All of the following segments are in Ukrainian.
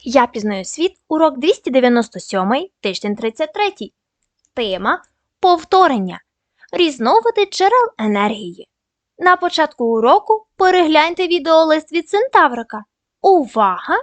Я пізнаю світ, урок 297, тиждень 33. Тема повторення. Різновиди джерел енергії. На початку уроку перегляньте відеолист від Центаврика. Увага!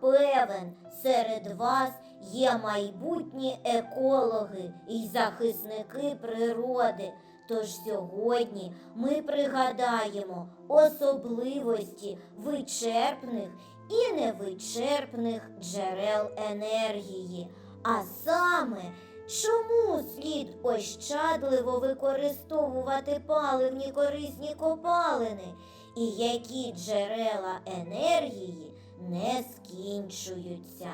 Певен, серед вас є майбутні екологи і захисники природи. Тож сьогодні ми пригадаємо особливості вичерпних і невичерпних джерел енергії, а саме Чому слід ощадливо використовувати паливні корисні копалини і які джерела енергії не скінчуються?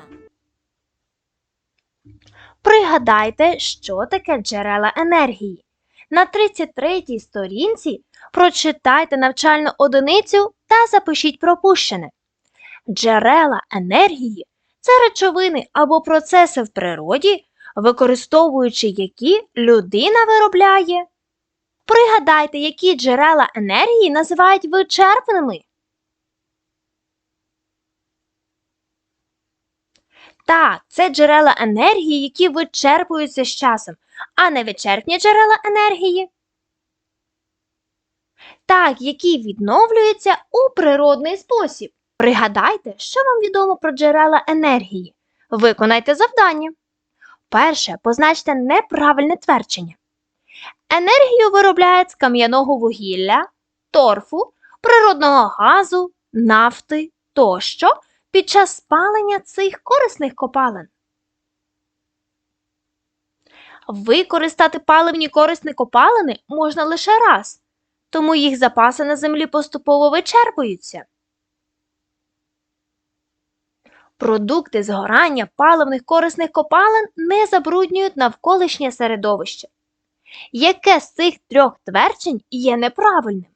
Пригадайте, що таке джерела енергії. На 33-й сторінці прочитайте навчальну одиницю та запишіть пропущене. Джерела енергії це речовини або процеси в природі, використовуючи які людина виробляє. Пригадайте, які джерела енергії називають вичерпними. Так, це джерела енергії, які вичерпуються з часом, а не вичерпні джерела енергії. Так, які відновлюються у природний спосіб. Пригадайте, що вам відомо про джерела енергії. Виконайте завдання. Перше, позначте неправильне твердження. Енергію виробляють з кам'яного вугілля, торфу, природного газу, нафти тощо під час спалення цих корисних копалин. Використати паливні корисні копалини можна лише раз, тому їх запаси на землі поступово вичерпуються. Продукти згорання паливних корисних копалин не забруднюють навколишнє середовище. Яке з цих трьох тверджень є неправильним?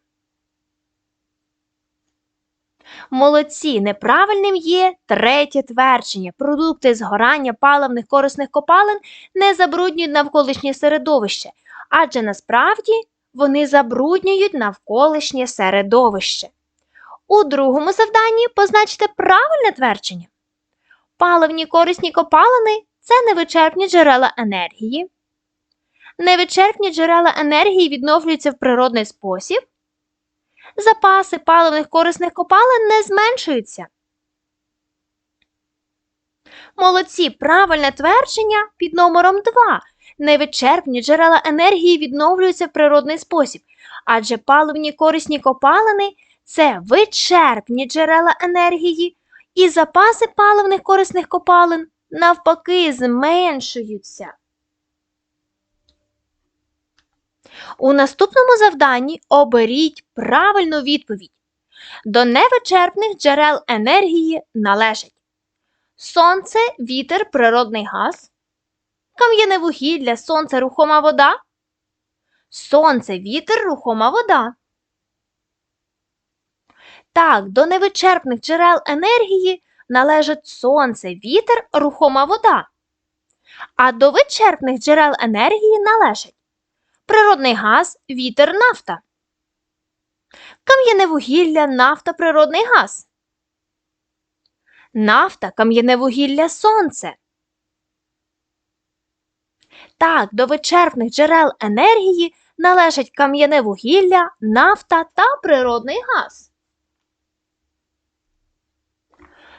Молодці, неправильним є третє твердження. Продукти згорання паливних корисних копалин не забруднюють навколишнє середовище, адже насправді вони забруднюють навколишнє середовище. У другому завданні позначте правильне твердження. Паливні корисні копалини це невичерпні джерела енергії. Невичерпні джерела енергії відновлюються в природний спосіб. Запаси паливних корисних копалин не зменшуються. Молодці правильне твердження під номером 2. Невичерпні джерела енергії відновлюються в природний спосіб, адже паливні корисні копалини це вичерпні джерела енергії, і запаси паливних корисних копалин навпаки зменшуються. У наступному завданні оберіть правильну відповідь. До невичерпних джерел енергії належать сонце, вітер, природний газ, кам'яне вугілля, сонце, рухома вода, сонце, вітер, рухома вода. Так, до невичерпних джерел енергії належать сонце, вітер, рухома вода. А до вичерпних джерел енергії належать природний газ, вітер, нафта, кам'яне вугілля, нафта, природний газ, нафта, кам'яне вугілля, сонце. Так, до вичерпних джерел енергії належать кам'яне вугілля, нафта та природний газ.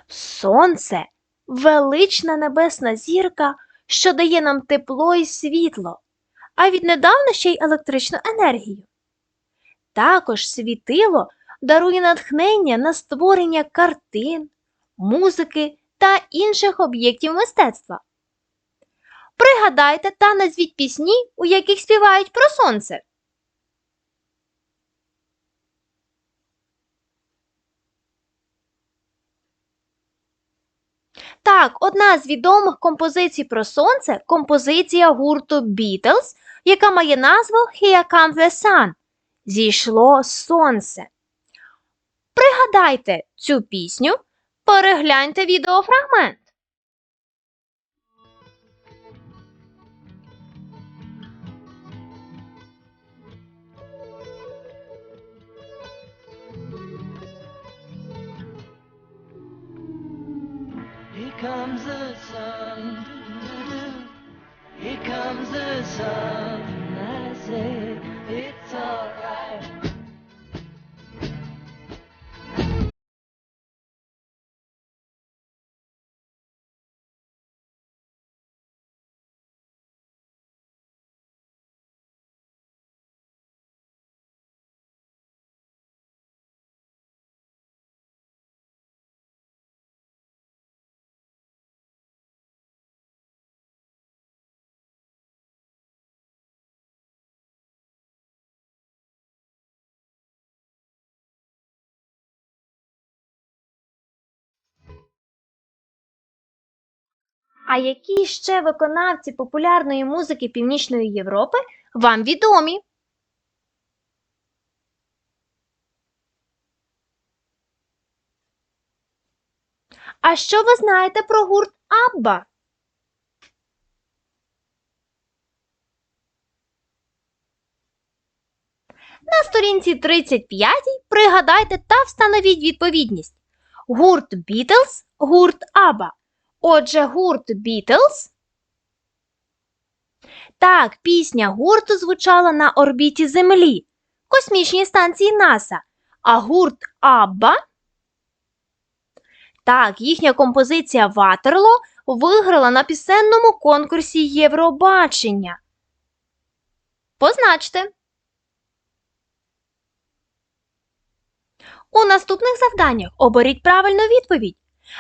Сонце велична небесна зірка, що дає нам тепло і світло, а віднедавна ще й електричну енергію. Також світило дарує натхнення на створення картин, музики та інших об'єктів мистецтва. Пригадайте та назвіть пісні, у яких співають про сонце. Так, одна з відомих композицій про сонце композиція гурту Beatles, яка має назву Here Comes the Sun. зійшло сонце. Пригадайте цю пісню, перегляньте відеофрагмент. Comes the sun. Here comes the sun. I say it's alright. А які ще виконавці популярної музики Північної Європи вам відомі? А що ви знаєте про гурт Абба? На сторінці 35 пригадайте та встановіть відповідність. Гурт Бітлз, гурт Абба. Отже, гурт Бітлз. Так, пісня гурту звучала на орбіті Землі, космічній станції НАСА. А гурт Абба. Так, їхня композиція Ватерло виграла на пісенному конкурсі Євробачення. Позначте. У наступних завданнях оберіть правильну відповідь.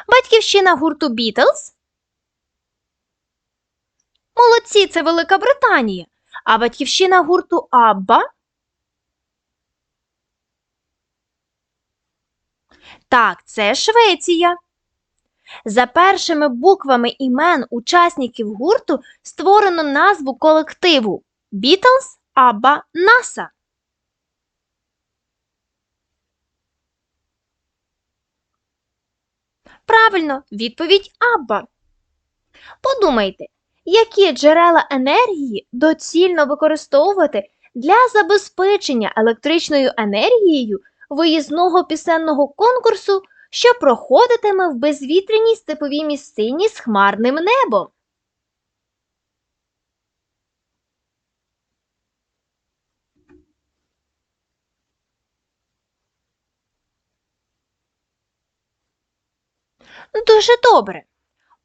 Батьківщина гурту Бітлз. Молодці, це Велика Британія. А батьківщина гурту Абба. Так, це Швеція. За першими буквами імен учасників гурту створено назву колективу Бітлз Абба Наса. Правильно, відповідь Абба. Подумайте, які джерела енергії доцільно використовувати для забезпечення електричною енергією виїзного пісенного конкурсу, що проходитиме в безвітряній степовій місцині з хмарним небом. Дуже добре.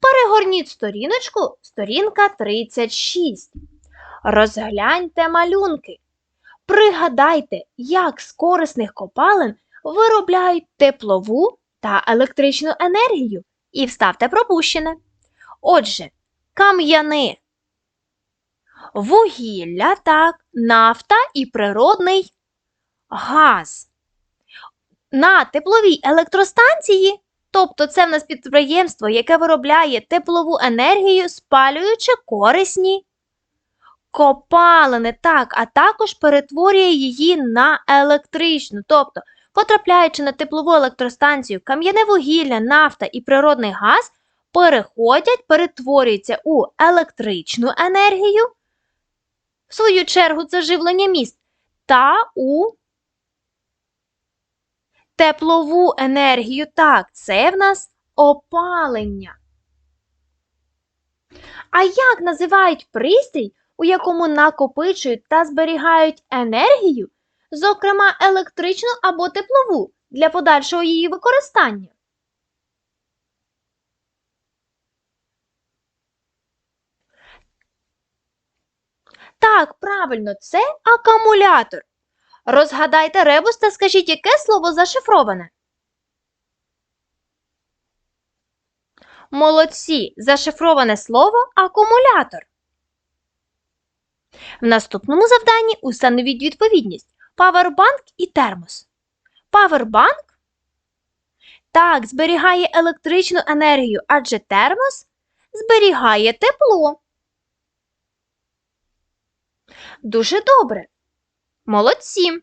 Перегорніть сторіночку, сторінка 36. Розгляньте малюнки. Пригадайте, як з корисних копалин виробляють теплову та електричну енергію і вставте пропущене. Отже, кам'яни, вугілля, так, нафта і природний газ. На тепловій електростанції Тобто це в нас підприємство, яке виробляє теплову енергію, спалюючи корисні копалини, так, а також перетворює її на електричну. Тобто, потрапляючи на теплову електростанцію, кам'яне вугілля, нафта і природний газ переходять, перетворюються у електричну енергію, в свою чергу, це живлення міст, та у теплову енергію. Так, це в нас опалення. А як називають пристрій, у якому накопичують та зберігають енергію, зокрема електричну або теплову, для подальшого її використання? Так, правильно, це акумулятор. Розгадайте ребус та скажіть, яке слово зашифроване. Молодці! Зашифроване слово акумулятор. В наступному завданні установіть відповідність павербанк і термос. Павербанк так, зберігає електричну енергію, адже термос зберігає тепло. Дуже добре. Молодці!